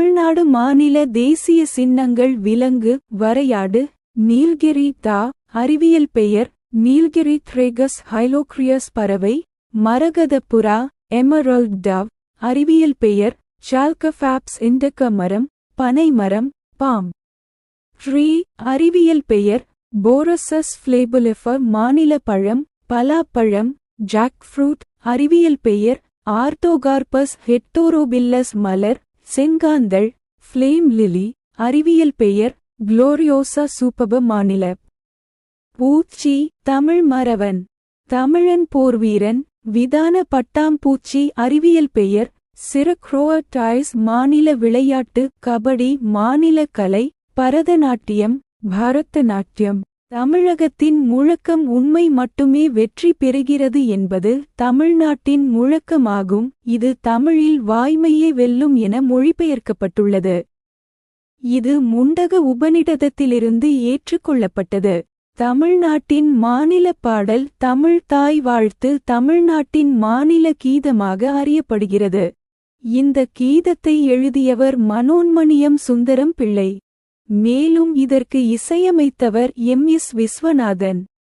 தமிழ்நாடு மாநில தேசிய சின்னங்கள் விலங்கு வரையாடு நீல்கிரி தா அறிவியல் பெயர் நீல்கிரி த்ரேகஸ் ஹைலோக்ரியஸ் பறவை மரகதப்புறா எமரல்ட் டவ் அறிவியல் பெயர் சால்கஃபாப்ஸ் இண்டக்க மரம் பனை மரம் பாம். ட்ரீ அறிவியல் பெயர் போரசஸ் ஃப்ளேபுலிஃபர் மாநில பழம் பலாப்பழம் ஜாக்ஃப்ரூட் அறிவியல் பெயர் ஆர்த்தோகார்பஸ் ஹெட்டோரோபில்லஸ் மலர் செங்காந்தள் ஃப்ளேம் லிலி அறிவியல் பெயர் குளோரியோசா சூப்பப மாநில. பூச்சி தமிழ் மறவன் தமிழன் போர்வீரன் விதான பட்டாம்பூச்சி அறிவியல் பெயர் சிறக்ரோட்டாய்ஸ் மாநில விளையாட்டு கபடி மாநில கலை பரதநாட்டியம் பரதநாட்டியம். தமிழகத்தின் முழக்கம் உண்மை மட்டுமே வெற்றி பெறுகிறது என்பது தமிழ்நாட்டின் முழக்கமாகும். இது தமிழில் வாய்மையே வெல்லும் என மொழிபெயர்க்கப்பட்டுள்ளது. இது முண்டக உபநிடதத்திலிருந்து ஏற்றுக்கொள்ளப்பட்டது. தமிழ்நாட்டின் மாநில பாடல் தமிழ் தாய் வாழ்த்து தமிழ்நாட்டின் மாநில கீதமாக அறியப்படுகிறது. இந்த கீதத்தை எழுதியவர் மனோன்மணியம் சுந்தரம் பிள்ளை. மேலும் இதற்கு இசையமைத்தவர் எம் எஸ் விஸ்வநாதன்.